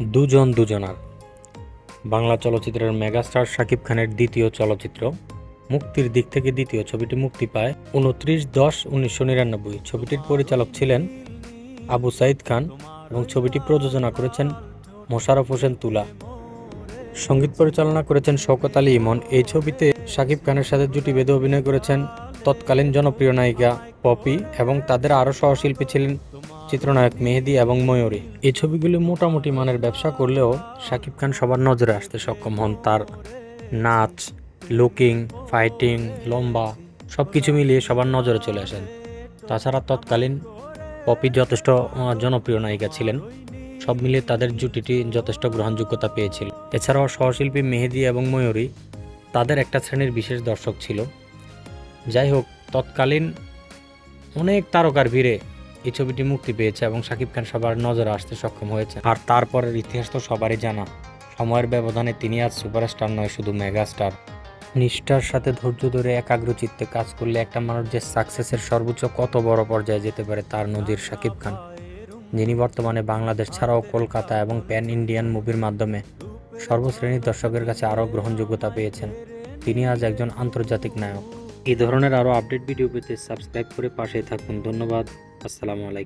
দুজন দুজনার। বাংলা চলচ্চিত্রের মেগাস্টার শাকিব খানের দ্বিতীয় চলচ্চিত্র। মুক্তির দিক থেকে দ্বিতীয় ছবিটি মুক্তি পায় উনত্রিশ দশ উনিশশো নিরানব্বই। ছবিটির পরিচালক ছিলেন আবু সাইদ খান এবং ছবিটি প্রযোজনা করেছেন মোশাররফ হোসেন তুলা। সংগীত পরিচালনা করেছেন শওকত আলী ইমন। এই ছবিতে শাকিব খানের সাথে জুটি বেঁধে অভিনয় করেছেন তৎকালীন জনপ্রিয় নায়িকা পপি এবং তাদের আরও সহশিল্পী ছিলেন চিত্রনায়ক মেহেদি এবং ময়ূরী। এই ছবিগুলি মোটামুটি মানের ব্যবসা করলেও শাকিব খান সবার নজরে আসতে সক্ষম হন তার নাচ, লুকিং, ফাইটিং, লম্বা সব কিছু মিলিয়ে সবার নজরে চলে আসেন। তাছাড়া তৎকালীন পপি যথেষ্ট জনপ্রিয় নায়িকা ছিলেন। সব মিলিয়ে তাদের জুটিটি যথেষ্ট গ্রহণযোগ্যতা পেয়েছিল। এছাড়াও সহশিল্পী মেহেদি এবং ময়ূরী তাদের একটা শ্রেণির বিশেষ দর্শক ছিল। যাই হোক, তৎকালীন অনেক তারকার ভিড়ে এই ছবিটি মুক্তি পেয়েছে এবং শাকিব খান সবার নজরে আসতে সক্ষম হয়েছে আর তারপরের ইতিহাস তো সবারই জানা। সময়ের ব্যবধানে তিনি আজ সুপারস্টার নয়, শুধু মেগাস্টার। নিষ্ঠার সাথে ধৈর্য ধরে একাগ্র চিত্তে কাজ করলে একটা মানুষ যে সাকসেসের সর্বোচ্চ কত বড় পর্যায়ে যেতে পারে তার নজির শাকিব খান। যিনি বর্তমানে বাংলাদেশ ছাড়াও কলকাতা এবং প্যান ইন্ডিয়ান মুভির মাধ্যমে সর্বশ্রেণীর দর্শকের কাছে আরও গ্রহণযোগ্যতা পেয়েছেন। তিনি আজ একজন আন্তর্জাতিক নায়ক। এই ধরনের আরও আপডেট ভিডিও পেতে সাবস্ক্রাইব করে পাশে থাকুন। ধন্যবাদ। আসসালামু আলাইকুম।